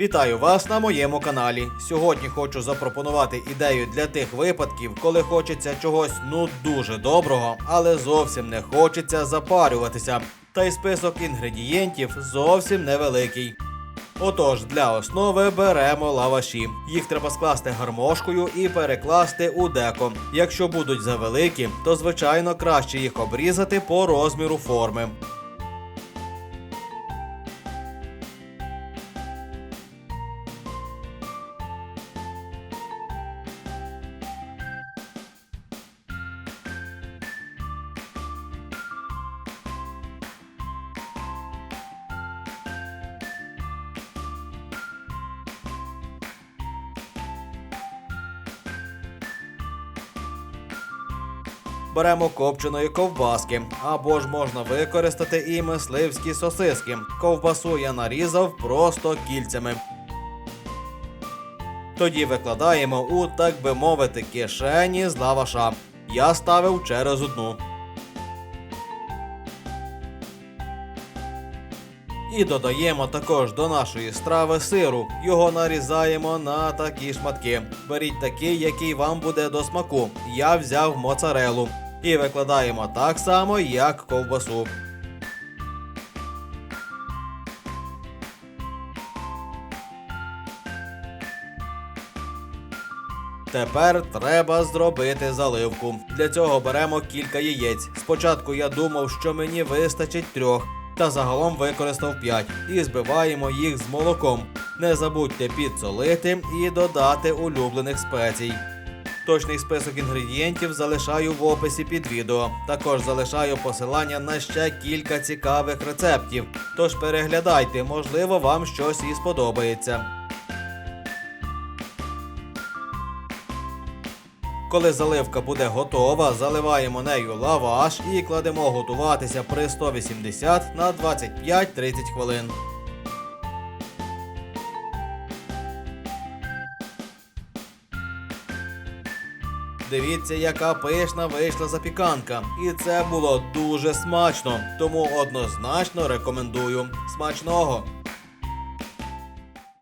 Вітаю вас на моєму каналі. Сьогодні хочу запропонувати ідею для тих випадків, коли хочеться чогось ну дуже доброго, але зовсім не хочеться запарюватися. Та й список інгредієнтів зовсім невеликий. Отож, для основи беремо лаваші. Їх треба скласти гармошкою і перекласти у деко. Якщо будуть завеликі, то звичайно краще їх обрізати по розміру форми. Беремо копченої ковбаски, або ж можна використати і мисливські сосиски. Ковбасу я нарізав просто кільцями. Тоді викладаємо у, так би мовити, кишені з лаваша. Я ставив через одну. І додаємо також до нашої страви сиру. Його нарізаємо на такі шматки. Беріть такий, який вам буде до смаку. Я взяв моцарелу. І викладаємо так само, як ковбасу. Тепер треба зробити заливку. Для цього беремо кілька яєць. Спочатку я думав, що мені вистачить трьох, та загалом використав 5 і збиваємо їх з молоком. Не забудьте підсолити і додати улюблених спецій. Точний список інгредієнтів залишаю в описі під відео. Також залишаю посилання на ще кілька цікавих рецептів. Тож переглядайте, можливо, вам щось і сподобається. Коли заливка буде готова, заливаємо нею лаваш і кладемо готуватися при 180 на 25-30 хвилин. Дивіться, яка пишна вийшла запіканка. І це було дуже смачно, тому однозначно рекомендую. Смачного!